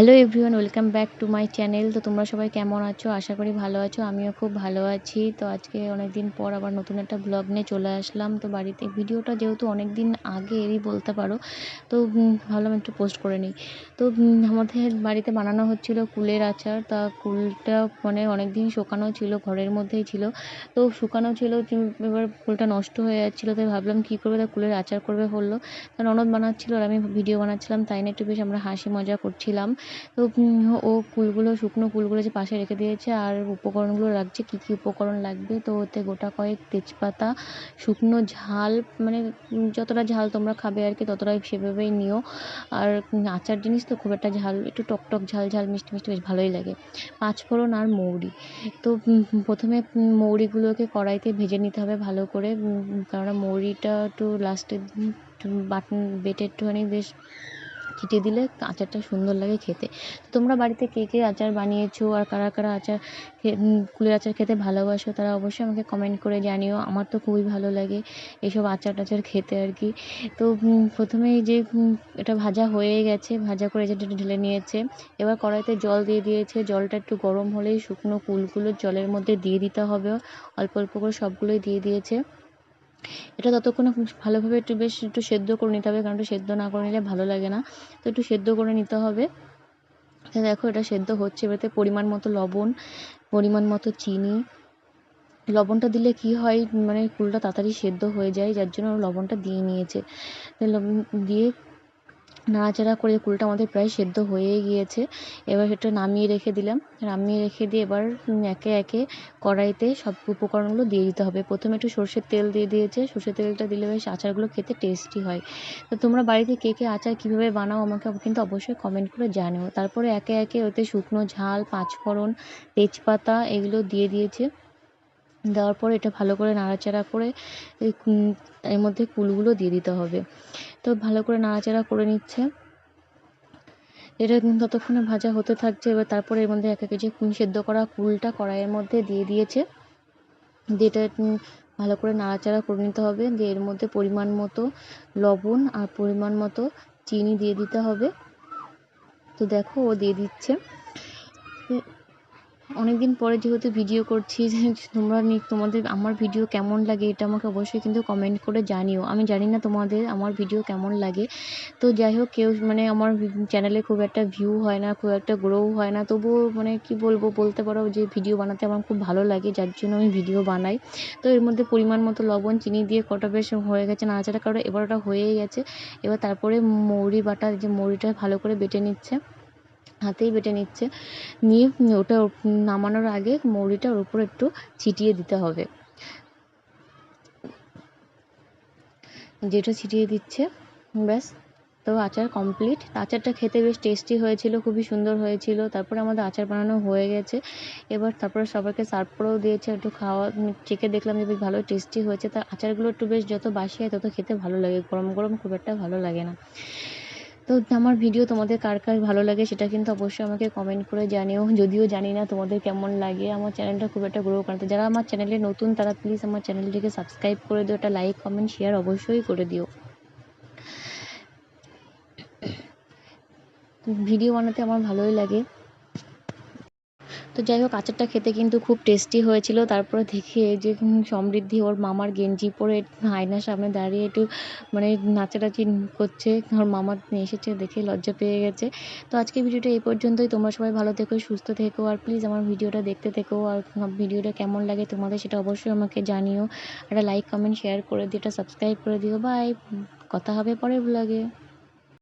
Hello everyone welcome back to my channel তো তোমরা সবাই কেমন আছো? আশা করি ভালো আছো, আমিও খুব ভালো আছি। তো আজকে অনেক দিন পর আবার নতুন একটা ব্লগ নিয়ে চলে আসলাম। তো বাড়িতে ভিডিওটা যেহেতু অনেক দিন আগেরই বলতে পারো, তো ভাবলাম একটু পোস্ট করে নিই। তো আমাদের বাড়িতে বানানো হচ্ছিল কুলের আচার। তা কুলটা মানে অনেক দিন শুকানো ছিল, ঘরের মধ্যেই ছিল। তো শুকানো ছিল এবার কুলটা নষ্ট হয়ে যাচ্ছিল, তাই ভাবলাম কী করবে? তা কুলের আচার করবে বলল। তা ননদ বানাচ্ছিল আর আমি ভিডিও বানাচ্ছিলাম, তাই না একটু বেশ আমরা হাসি মজা করছিলাম। তো ও কুলগুলো, শুকনো কুলগুলো যে পাশে রেখে দিয়েছে আর উপকরণগুলো রাখছে কী কী উপকরণ লাগবে, তো ওতে গোটা কয়েক তেজপাতা, শুকনো ঝাল মানে যতটা ঝাল তোমরা খাবে আর কি, ততটাই সেভাবেই নিও। আর আচার জিনিস তো খুব একটা ঝাল, একটু টক টক ঝাল ঝাল মিষ্টি মিষ্টি বেশ ভালোই লাগে। পাঁচফোড়ন আর মৌরি, তো প্রথমে মৌরিগুলোকে কড়াইতে ভেজে নিতে হবে ভালো করে কেননা মৌরিটা একটু লাস্টে বাটন, বেটে একটুখানি বেশ ছিটিয়ে দিলে আচারটা সুন্দর লাগে খেতে। তোমরা বাড়িতে কে কে আচার বানিয়েছো আর কারা কারা আচার কুলের আচার খেতে ভালোবাসো তারা অবশ্যই আমাকে কমেন্ট করে জানিও। আমার তো খুবই ভালো লাগে এইসব আচার টাচার খেতে আর কি। তো উম, প্রথমে এই যে এটা ভাজা হয়ে গেছে ভাজা করে যেটা ঢেলে নিয়েছে। এবার কড়াইতে জল দিয়ে দিয়েছে। জলটা একটু গরম হলেই শুকনো কুলগুলো জলের মধ্যে দিয়ে দিতে হবে। অল্প অল্প করে সবগুলোই দিয়ে দিয়েছে। এটা ততক্ষণ ভালোভাবে একটু বেশ একটু সেদ্ধ করে নিতে হবে, কারণ একটু সেদ্ধ না করে নিলে ভালো লাগে না। তো একটু সেদ্ধ করে নিতে হবে। দেখো এটা সেদ্ধ হচ্ছে, এবারে পরিমাণ মতো লবণ, পরিমাণ মতো চিনি। লবণটা দিলে কি হয় মানে কুলটা তাড়াতাড়ি সেদ্ধ হয়ে যায়, যার জন্য লবণটা দিয়ে নিয়েছে। দিয়ে নাড়াচাড়া করে কুলটা আমাদের প্রায় সেদ্ধ হয়েই গিয়েছে। এবার সেটা নামিয়ে রেখে দিলাম। নামিয়ে রেখে দিয়ে এবার একে একে কড়াইতে সব উপকরণগুলো দিয়ে দিতে হবে। প্রথমে একটু সর্ষের তেল দিয়ে দিয়েছে। সর্ষের তেলটা দিলে বেশ আচারগুলো খেতে টেস্টি হয়। তো তোমরা বাড়িতে কে কে আচার কীভাবে বানাও আমাকে কিন্তু অবশ্যই কমেন্ট করে জানিও। তারপরে একে একে ওতে শুকনো ঝাল, পাঁচফোড়ন, তেজপাতা এগুলো দিয়ে দিয়েছে। দেওয়ার পর এটা ভালো করে নাড়াচাড়া করে এর মধ্যে কুলগুলো দিয়ে দিতে হবে। তো ভালো করে নাড়াচাড়া করে নিচ্ছে। এটা ততক্ষণে ভাজা হতে থাকছে, এবার তারপরে এর মধ্যে এক এক কেজি সেদ্ধ করা কুলটা কড়াইয়ের মধ্যে দিয়ে দিয়েছে। দিয়ে এটা ভালো করে নাড়াচাড়া করে নিতে হবে। দিয়ে এর মধ্যে পরিমাণ মতো লবণ আর পরিমাণ মতো চিনি দিয়ে দিতে হবে। তো দেখো ও দিয়ে দিচ্ছে। অনেক দিন পরে যেহেতু ভিডিও করছি তোমরা তোমাদের আমার ভিডিও কেমন লাগে এটা আমাকে অবশ্যই কিন্তু কমেন্ট করে জানিও। আমি জানি না তোমাদের আমার ভিডিও কেমন লাগে। তো যাই হোক, কেউ মানে আমার চ্যানেলে খুব একটা ভিউ হয় না, খুব একটা গ্রোও হয় না, তবুও মানে কি বলব, বলতে পারো যে ভিডিও বানাতে আমার খুব ভালো লাগে, যার জন্য আমি ভিডিও বানাই। তো এর মধ্যে পরিমাণ মতো লবণ, চিনি দিয়ে কটা বেশ হয়ে গেছে, নাড়াচাড়া করে এবার ওটা হয়েই গেছে। এবার তারপরে মৌরি বাটা, যে মৌরিটা ভালো করে বেটে নিচ্ছে। হাতেই বেটে নিচ্ছে। নিয়ে ওটা নামানোর আগে মৌরিটা ওর উপর একটু ছিটিয়ে দিতে হবে। যেটা ছিটিয়ে দিচ্ছে, ব্যাস। তো আচার কমপ্লিট আচারটা খেতে বেশ টেস্টি হয়েছিল, খুবই সুন্দর হয়েছিল। তারপরে আমাদের আচার বানানো হয়ে গেছে। এবার তারপরে সবাইকে সার্ভ করেও দিয়েছে, একটু খাওয়া চেখে দেখলাম যে বেশ ভালো টেস্টি হয়েছে। তা আচারগুলো একটু বেশ যত বাসি হয় তত খেতে ভালো লাগে। গরম গরম খুব একটা ভালো লাগে না। তো আমার ভিডিও তোমাদের কার কার ভালো লাগে সেটা কিন্তু অবশ্যই আমাকে কমেন্ট করে জানিও। যদিও জানি না তোমাদের কেমন লাগে, আমার চ্যানেলটা খুব একটা গ্রো করতে যারা আমার চ্যানেলে নতুন, তারা প্লিজ আমার চ্যানেলটিকে সাবস্ক্রাইব করে দিও, একটা লাইক কমেন্ট শেয়ার অবশ্যই করে দিও। ভিডিও বানাতে আমার ভালোই লাগে। তো যাই হোক, আচারটা খেতে কিন্তু খুব টেস্টি হয়েছিল। তারপরে দেখে যে সমৃদ্ধি, ওর মামার গেঞ্জি পরে আয়নার সামনে দাঁড়িয়ে একটু মানে নাচানাচি করছে। ওর মামা এসেছে দেখে লজ্জা পেয়ে গেছে। তো আজকে ভিডিওটা এই পর্যন্তই। তোমরা সবাই ভালো থেকো, সুস্থ থেকো। আর প্লিজ আমার ভিডিওটা দেখতে থেকো। আর ভিডিওটা কেমন লাগে তোমাদের সেটা অবশ্যই আমাকে জানিও। একটা লাইক কমেন্ট শেয়ার করে দিও, একটা সাবস্ক্রাইব করে দিও। বাই কথা হবে পরের ব্লগে